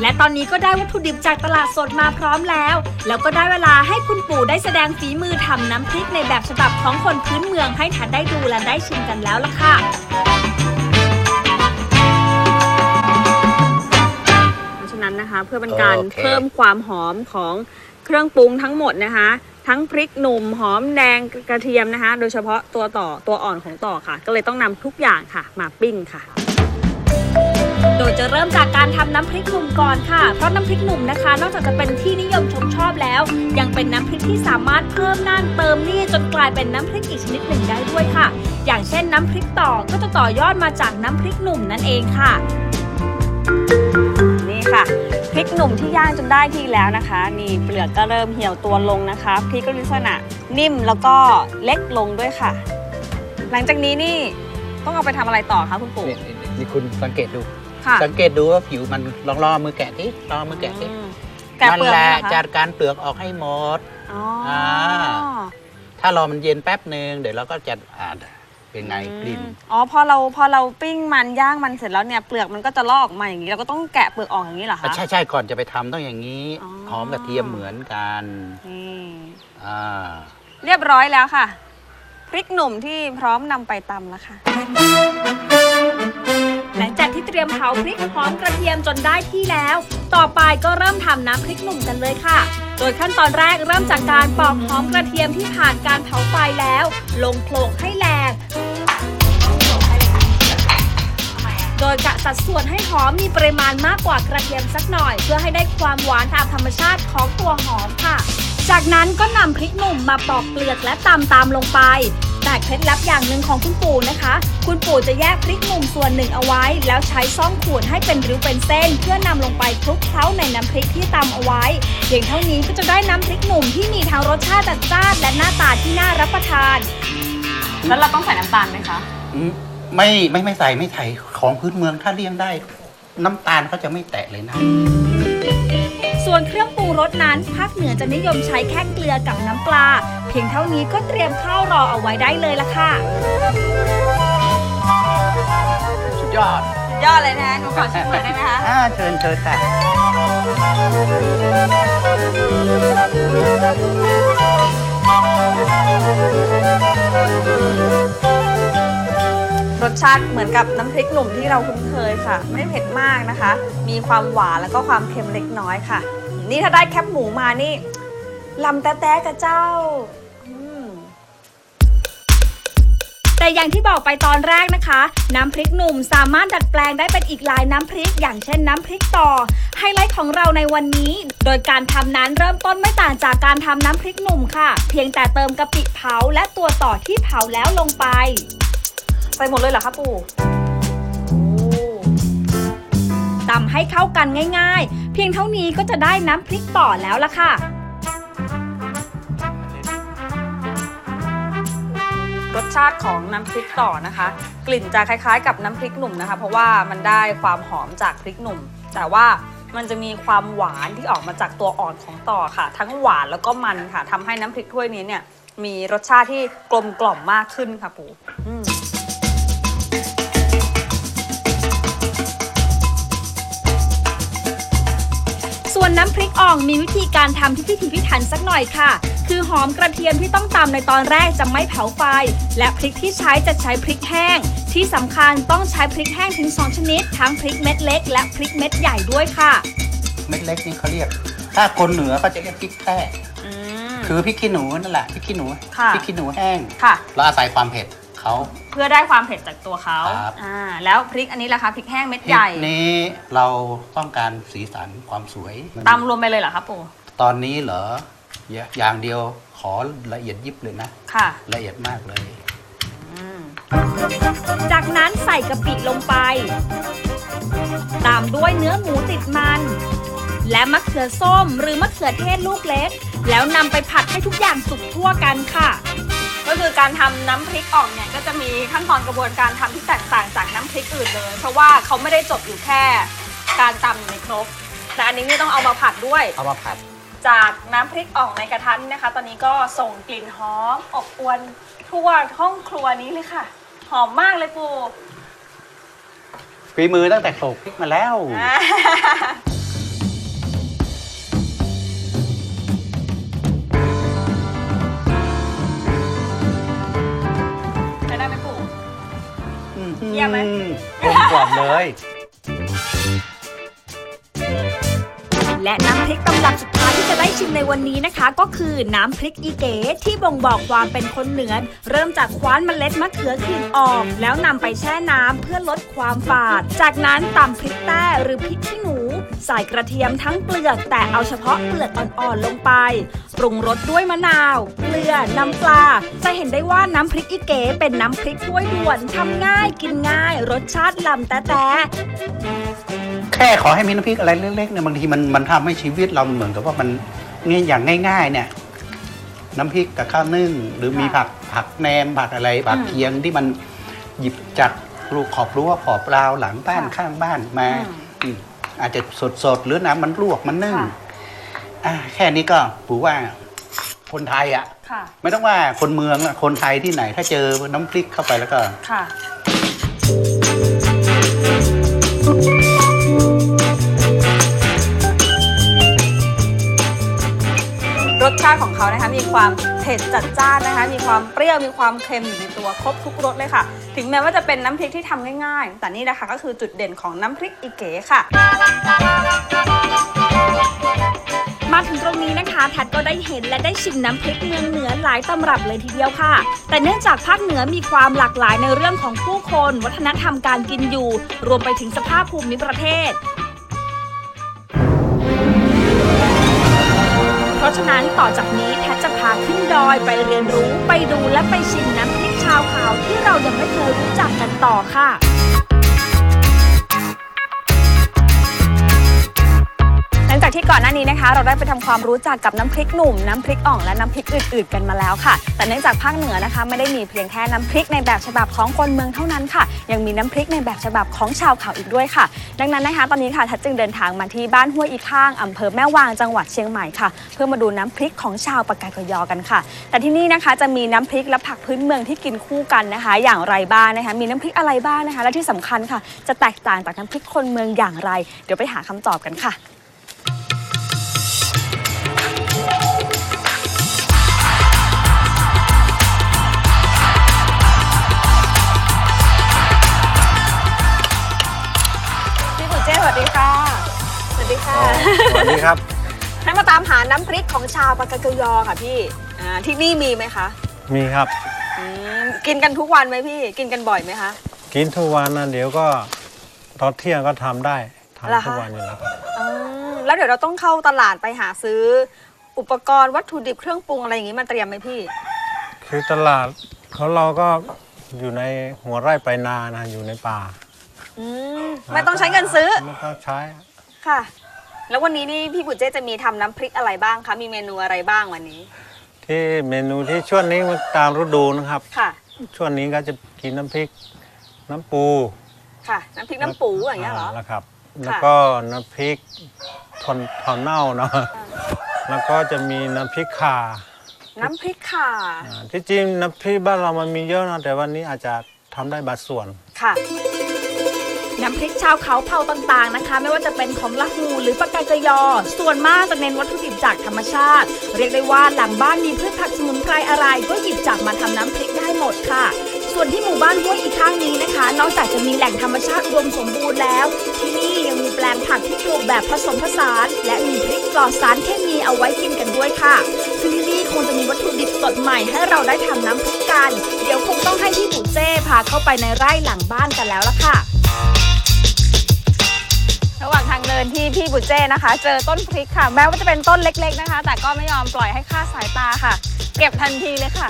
และตอนนี้ก็ได้วัตถุดิบจากตลาดสดมาพร้อมแล้ว แล้วก็ได้เวลาให้คุณปู่ได้แสดงฝีมือทำน้ำพริกในแบบฉบับของคนพื้นเมืองให้ท่านได้ดูและได้ชิมกันแล้วล่ะค่ะเพราะฉะนั้นนะคะเพื่อเป็นการโอเค เพิ่มความหอมของเครื่องปรุงทั้งหมดนะคะ ทั้งพริกหนุ่มหอมแดงกระเทียมนะคะ โดยเฉพาะตัวต่อตัวอ่อนของต่อค่ะ ก็เลยต้องนำทุกอย่างค่ะ มาปิ้งค่ะ โดยจะเริ่มจากการทำน้ำพริกหนุ่มก่อนค่ะ เพราะน้ำพริกหนุ่มนะคะ นอกจากจะเป็นที่นิยมชมชอบแล้ว ยังเป็นน้ำพริกที่สามารถเพิ่มน่านเติมนี่จนกลายเป็นน้ำพริกอีกชนิดหนึ่งได้ด้วยค่ะ อย่างเช่นน้ำพริกต่อก็จะต่อยอดมาจากน้ำพริกหนุ่มนั่นเองค่ะ นี่ค่ะพริกหนุ่มที่ย่างจนได้ที่แล้วนะคะ นี่เปลือกก็เริ่มเหี่ยวตัวลงนะคะพริกก็ลักษณะนิ่มแล้วก็เล็กลงด้วยค่ะ หลังจากนี้นี่ต้องเอาไปทำอะไรต่อคะคุณปู่นี่นี่นี่คุณสังเกตดู ค่ะสังเกตดูว่าผิวมันลองลองมือแกะที่ลองมือแกะที่อืมแกะนั่เปลือกแหละเหรอคะจัดการเปลือกออกให้หมด อ๋ออาถ้ารอมันเย็นแป๊บหนึ่งเดี๋ยวเราก็จะอ่าเป็นไงกลิ่นอ๋อพอเราพอเราปิ้งมันย่างมันเสร็จแล้วเนี่ยเปลือกมันก็จะลอกออกมาอย่างนี้เราก็ต้องแกะเปลือกออกอย่างนี้เหรอคะ ใช่ใช่ก่อนจะไปทำต้องอย่างนี้อ๋อ หอมกระเทียมเหมือนกันนี่อ่าเรียบร้อยแล้วค่ะพริกหนุ่มที่พร้อมนำไปตำแล้วค่ะหลังจากที่ เตรียมเผาพริกหอมกระเทียมจนได้ที่แล้ว ต่อไปก็เริ่มทำน้ำพริกหนุ่มกันเลยค่ะ โดยขั้นตอนแรกเริ่มจากการปอกหอมกระเทียมที่ผ่านการเผาไฟแล้ว ลงโขลกให้แหลกโดยกะสัดส่วนให้หอมมีปริมาณมากกว่ากระเทียมสักหน่อย เพื่อให้ได้ความหวานตามธรรมชาติของตัวหอมค่ะ จากนั้นก็นำพริกหนุ่มมาปอกเปลือกและตำตามลงไป แต่เคล็ดลับอย่างหนึ่งของคุณปู่นะคะ คุณปู่จะแยกพริกหนุ่มส่วนหนึ่งเอาไว้ แล้วใช้ซ่อมขูดให้เป็นริ้วเป็นเส้น เพื่อนำลงไปคลุกเคล้าในน้ำพริกที่ตำเอาไว้เพียงเท่านี้ก็จะได้น้ำพริกหนุ่มที่มีทั้งรสชาติจัดจ้านและหน้าตาที่น่ารับประทาน แล้วเราต้องใส่น้ำตาลไหมคะอืมไม่ไม่ไม่ใส่ไม่ใส่ของพื้นเมืองถ้าเลี่ยงได้ น้ำตาลเขาจะไม่แตะเลยนะ ส่วนเครื่องปรุงรสนั้นภาคเหนือจะนิยมใช้แค่เกลือกับน้ำปลา เพียงเท่านี้ก็เตรียมข้าวรอเอาไว้ได้เลยละค่ะ สุดยอด ยอดเลยนะคะหนูขอชิมหน่อยได้ไหมคะ อ่าเชิญเชิญค่ะรสชาติเหมือนกับน้ำพริกหนุ่มที่เราคุ้นเคยค่ะ ไม่เผ็ดมากนะคะ มีความหวานแล้วก็ความเค็มเล็กน้อยค่ะ นี่ถ้าได้แคบหมูมานี่ลำแต๊ะๆกับเจ้า แต่อย่างที่บอกไปตอนแรกนะคะ น้ำพริกหนุ่มสามารถดัดแปลงได้เป็นอีกหลายน้ำพริก อย่างเช่นน้ำพริกต่อ ไฮไลท์ของเราในวันนี้ โดยการทำนั้นเริ่มต้นไม่ต่างจากการทำน้ำพริกหนุ่มค่ะ เพียงแต่เติมกะปิเผาและตัวต่อที่เผาแล้วลงไป ใส่หมดเลยเหรอคะปู่ำให้เข้ากันง่ายๆ เพียงเท่านี้ก็จะได้น้ำพริกต่อแล้วล่ะค่ะรสชาติของน้ำพริกต่อนะคะ กลิ่นจะคล้ายๆ กับน้ำพริกหนุ่มนะคะ เพราะว่ามันได้ความหอมจากพริกหนุ่ม แต่ว่ามันจะมีความหวานที่ออกมาจากตัวอ่อนของต่อค่ะ ทั้งหวานแล้วก็มันค่ะทำให้น้ำพริกถ้วยนี้เนี่ยมีรสชาติที่กลมกล่อมมากขึ้นค่ะปู่อืม นน้ำพริกอ่องมีวิธีการทำที่พิถีพิถันสักหน่อยค่ะ คือหอมกระเทียมที่ต้องตำในตอนแรกจะไม่เผาไฟ และพริกที่ใช้จะใช้พริกแห้ง ที่สำคัญต้องใช้พริกแห้งถึง 2 ชนิด ทั้งพริกเม็ดเล็ก และพริกเม็ดใหญ่ด้วยค่ะ เม็ดเล็กนี่เขาเรียก ถ้าคนเหนือเขาจะเรียกพริกแต้อืมคือพริกขี้หนูนั่นแหละพริกขี้หนูค่ะ พริกขี้หนูแห้งค่ะ เราอาศัยความเผ็ด เขา เพื่อได้ความเผ็ดจากตัวเขาครับ อ่าแล้วพริกอันนี้ล่ะคะพริกแห้งเม็ดพริใหกญ่นี้เราต้องการสีสันความสวยตำรวมไปเลยเหรอคะปู่ตอนนี้เหรออย่าอย่างเดียวขอละเอียดยิบเลยนะ ค่ะ ละเอียดมากเลย อืม จากนั้นใส่กะปิลงไป ตามด้วยเนื้อหมูติดมัน และมะเขือส้มหรือมะเขือเทศลูกเล็ก แล้วนำไปผัดให้ทุกอย่างสุกทั่วกันค่ะ ก็คือการทำน้ำพริกอ่องเนี่ยก็จะมีขั้นตอนกระบวนการทำที่แตกต่างจากน้ำพริกอื่นเลย เพราะว่าเขาไม่ได้จบอยู่แค่การตำในครกแต่อันนี้เนี่ยต้องเอามาผัดด้วย เอามาผัด จากน้ำพริกอ่องในกระทะนี่นะคะ ตอนนี้ก็ส่งกลิ่นหอมอบอวนทั่วห้องครัวนี้เลยค่ะ หอมมากเลยปูฝีมือตั้งแต่โขลกพริกมาแล้ว ไหมอืกลมกล่อมเลย และน้ำพริกตำรับสุดท้ายที่ จะได้ชิมในวันนี้นะคะ ก็คือน้ำพริกอีเก๋ที่บ่งบอกความเป็นคนเหนือ เริ่มจากคว้านเมล็ดมะเขือขื่นออก แล้วนำไปแช่น้ำเพื่อลดความฝาด จากนั้นตำพริกแต้หรือพริกขี้หนู ใส่กระเทียมทั้งเปลือกแต่เอาเฉพาะเปลือกอ่อนๆลงไป ปรุงรสด้วยมะนาว เกลือ น้ำปลา จะเห็นได้ว่าน้ำพริกอีเก๋เป็นน้ำพริกถ้วยด่วนทำง่ายกินง่าย รสชาติลำแต่แต่ แค่ขอให้มีน้ำพริกอะไรเล็กๆเนี่ยบางทีมันมันทำให้ชีวิตเราเหมือนกับว่ามันเนี่ยอย่างง่าย ๆ เนี่ย น้ำพริกกับข้าวนึ่ง หรือมีผักผักแหนมผักอะไรผักเคียงที่มันหยิบจากลูกขอบรั้วขอบราวหลังบ้านค่ะข้างบ้านมาอืมอืมอาจจะสดๆหรือน้ำมันลวกมันนึ่งค่ะ อะแค่นี้ก็ถือว่าคนไทยอะ ค่ะ ไม่ต้องว่าคนเมืองอะคนไทยที่ไหนถ้าเจอน้ำพริกเข้าไปแล้วก็ ค่ะ มีความเผ็ดจัดจ้านนะคะ มีความเปรี้ยวมีความเค็มอยู่ในตัวครบทุกรสเลยค่ะ ถึงแม้ว่าจะเป็นน้ำพริกที่ทำง่ายๆ แต่นี่นะคะก็คือจุดเด่นของน้ำพริกอีเก๋ค่ะมาถึงตรงนี้นะคะแทัดก็ได้เห็นและได้ชิมน้ำพริกเมืองเหนือหลายตำรับเลยทีเดียวค่ะ แต่เนื่องจากภาคเหนือมีความหลากหลายในเรื่องของผู้คน วัฒนธรรมการกินอยู่ รวมไปถึงสภาพภูมิประเทศ ฉะนั้นต่อจากนี้แพทจะพาขึ้นดอยไปเรียนรู้ไปดูและไปชิมน้ำพริกชาวขาวที่เรายังไม่เคยรู้จักกันต่อค่ะ จากที่ก่อนหน้านี้นะคะ เราได้ไปทำความรู้จักกับน้ำพริกหนุ่ม น้ำพริกอ่องและน้ำพริกอื่นๆ กันมาแล้วค่ะ แต่เนื่องจากภาคเหนือนะคะ ไม่ได้มีเพียงแค่น้ำพริกในแบบฉบับของคนเมืองเท่านั้นค่ะ ยังมีน้ำพริกในแบบฉบับของชาวเขาอีกด้วยค่ะ ดังนั้นนะคะ ตอนนี้ค่ะทัดจึงเดินทางมาที่บ้านห้วยอีข้างอำเภอแม่วางจังหวัดเชียงใหม่ค่ะ เพื่อมาดูน้ำพริกของชาวปากกากยอกันค่ะ แต่ที่นี่นะคะจะมีน้ำพริกและผักพื้นเมืองที่กินคู่กันนะคะ อย่างไรบ้างนะคะ มีน้ำพริกอะไรบ้างนะคะ และที่สำคัญค่ะ จะแตกต่างจากน้ำพริกคนเมืองอย่างไร เดี๋ยวไปหาคำตอบกันค่ะ วัสดีค่ะ สวัสดีค่ะ สวัสดีครับ ให้มาตามหาน้ำพริกของชาวปากากยอค่ะพี่อ่าที่นี่มีไหมคะมีครับ อืมกินกันทุกวันไหมพี่ กินกันบ่อยไหมคะ กินทุกวันนะเดี๋ยวก็ตอนเที่ยงก็ทำได้เหรอคะทำทุกวันอยู่แล้วครับอืมแล้วเดี๋ยวเราต้องเข้าตลาดไปหาซื้อ อุปกรณ์วัตถุดิบเครื่องปรุงอะไรอย่างงี้มาเตรียมไหมพี่ คือตลาดของเราก็อยู่ในหัวไร่ไปนานะอยู่ในป่า อืมไม่ต้องใช้เงินซื้อ ไม่ต้องใช้ ค่ะ แล้ววันนี้นี่พี่บุญเจ้จะมีทำน้ำพริกอะไรบ้างคะ มีเมนูอะไรบ้างวันนี้ ที่เมนูที่ช่วงนี้มันตามฤดูนะครับ ค่ะ ช่วงนี้ก็จะกินน้ำพริก น้ำปูค่ะ น้ำพริกน้ำปูอย่างเงี้ยเหรอแล้วครับ แล้วก็น้ำพริกทนทอนเน่าเนาะ แล้วก็จะมีน้ำพริกข่า น้ำพริกข่าอ่าที่จริงน้ำพริกบ้านเรามันมีเยอะนะแต่วันนี้อาจจะทำได้บางส่วน ค่ะ น้ำพริกชาวเขาเผาต่างๆนะคะ ไม่ว่าจะเป็นของละหูหรือปากกากยอ ส่วนมากจะเน้นวัตถุดิบจากธรรมชาติ เรียกได้ว่าหลังบ้านมีพืชผักสมุนไพรอะไร ก็หยิบจับมาทำน้ำพริกได้หมดค่ะ ส่วนที่หมู่บ้านห้วยอีกข้างนี้นะคะ นอกจากจะมีแหล่งธรรมชาติอุดมสมบูรณ์แล้ว ที่นี่ยังมีแปลงผักที่ปลูกแบบผสมผสาน และมีพริกปลอดสารเค มีเอาไว้กินกันด้วยค่ะ ซึ่งที่นี่คงจะมีวัตถุดิบสดใหม่ให้เราได้ทำน้ำพริกกัน เดี๋ยวคงต้องให้พี่หมูเจ้พาเข้าไปในไร่หลังบ้านกันแล้วล่ะค่ะ ระหว่างทางเดินที่พี่บุญเจ้นะคะ เจอต้นพริกค่ะ แม้ว่าจะเป็นต้นเล็ก ๆนะคะ แต่ก็ไม่ยอมปล่อยให้คลาดสายตาค่ะ เก็บทันทีเลยค่ะ